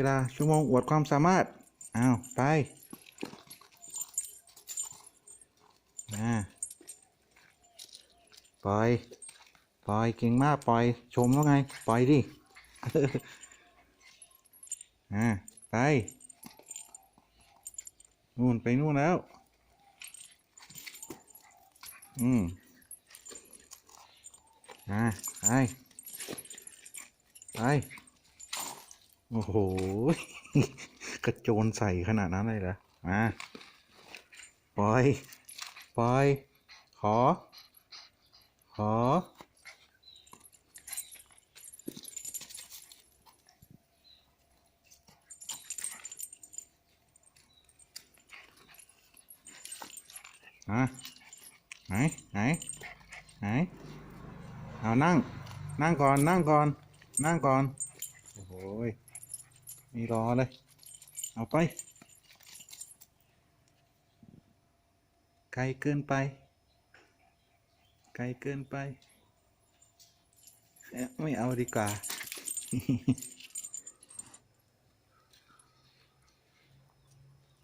เวลาชั่วโมงอวดความสามารถ อ้าว ไป มาปล่อย ปล่อย เก่งมาก ปล่อย ชมแล้วไง ปล่อยดิอ่าไป นู่น ไปนู่นแล้ว อืมอ่าไป ไป โอ้โห กระโจนใส่ขนาดนั้นเลยเหรอมาปล่อย ปล่อย ขอ ขอ อะไหน ไหน ไหน เอานั่ง นั่งก่อน นั่งก่อน นั่งก่อน โอ้โหย ม่รอเลย เอาไป ไกลเกินไป ไกลเกินไปเอ๊ะไม่เอาดีกว่า